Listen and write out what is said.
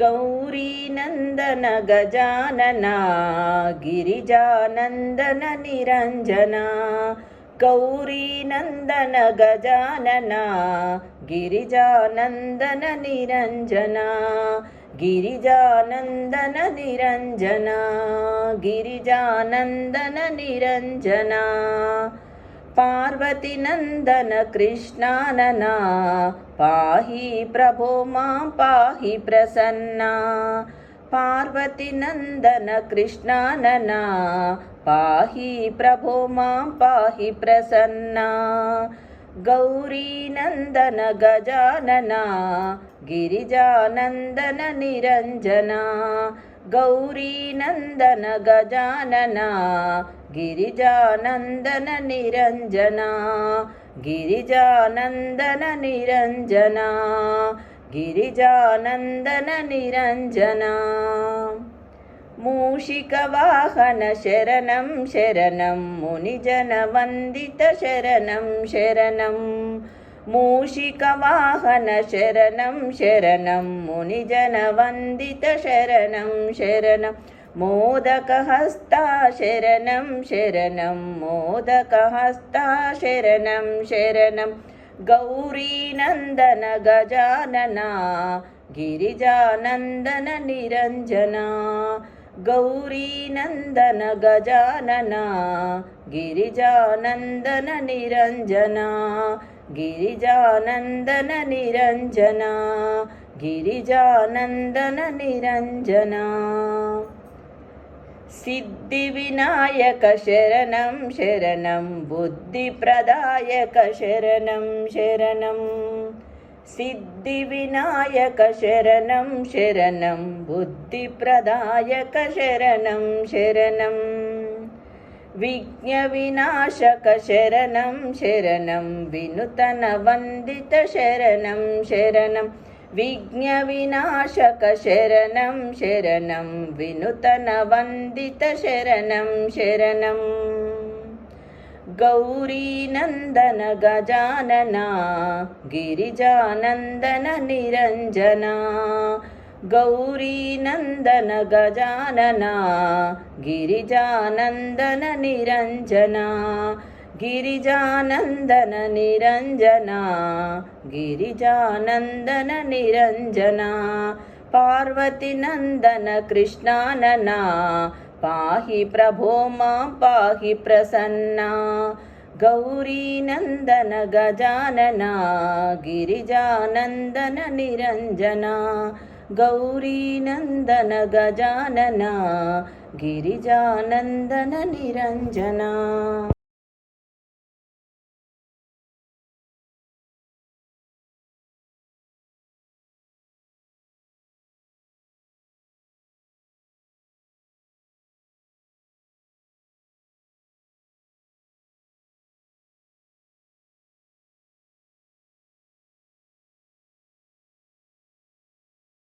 गौरीनन्दन गजानना गिरिजानन्दन निरञ्जना गौरीनन्दन गजानना गिरिजानन्दन निरञ्जना गिरिजानन्दन निरञ्जना गिरिजानन्दन निरञ्जना पार्वतीनन्दन कृष्णानना पाहि प्रभो मां पाहि प्रसन्ना। पार्वतीनन्दन कृष्णानना पाहि प्रभो मां पाहि प्रसन्ना गौरीनन्दन गजानना गिरिजानन्दन निरञ्जना गौरीनन्दन गजानना गिरिजानन्दन निरञ्जना गिरिजानन्दन निरञ्जना गिरिजानन्दन निरञ्जना मूषिकवाहनशरणं शरणं मुनिजनवन्दितशरणं शरणं मूषिकवाहनशरणं शरणं मुनिजनवन्दितशरणं शरणं मोदकहस्ता शरणं शरणं मोदकहस्ता शरणं शरणं गौरीनन्दन गजानना गिरिजानन्दन निरञ्जना गौरीनन्दन गजानना गिरिजानन्दन निरञ्जना गिरिजानन्दन निरञ्जना गिरिजानन्दन निरञ्जना। सिद्धिविनायकशरणं शरणं बुद्धिप्रदायकशरणं शरणं सिद्धिविनायकशरणं शरणं बुद्धिप्रदायकशरणं शरणं विज्ञविनाशकशरणं शरणं विनुतनवन्दितशरणं शरणं विज्ञविनाशकशरणं शरणं विनुतनवन्दितशरणं शरणं गौरीनन्दन गजानना गिरिजानन्दन निरञ्जना गौरीनन्दन गजानना गिरिजानन्दन निरञ्जना गिरिजानन्दन निरञ्जना गिरिजानन्दन निरञ्जना पार्वतीनन्दन कृष्णानना पाहि प्रभो मां पाहि प्रसन्ना। गौरीनन्दन गजानना गिरिजानन्दन निरञ्जना। गौरीनन्दन गजानना गिरिजानन्दन निरञ्जना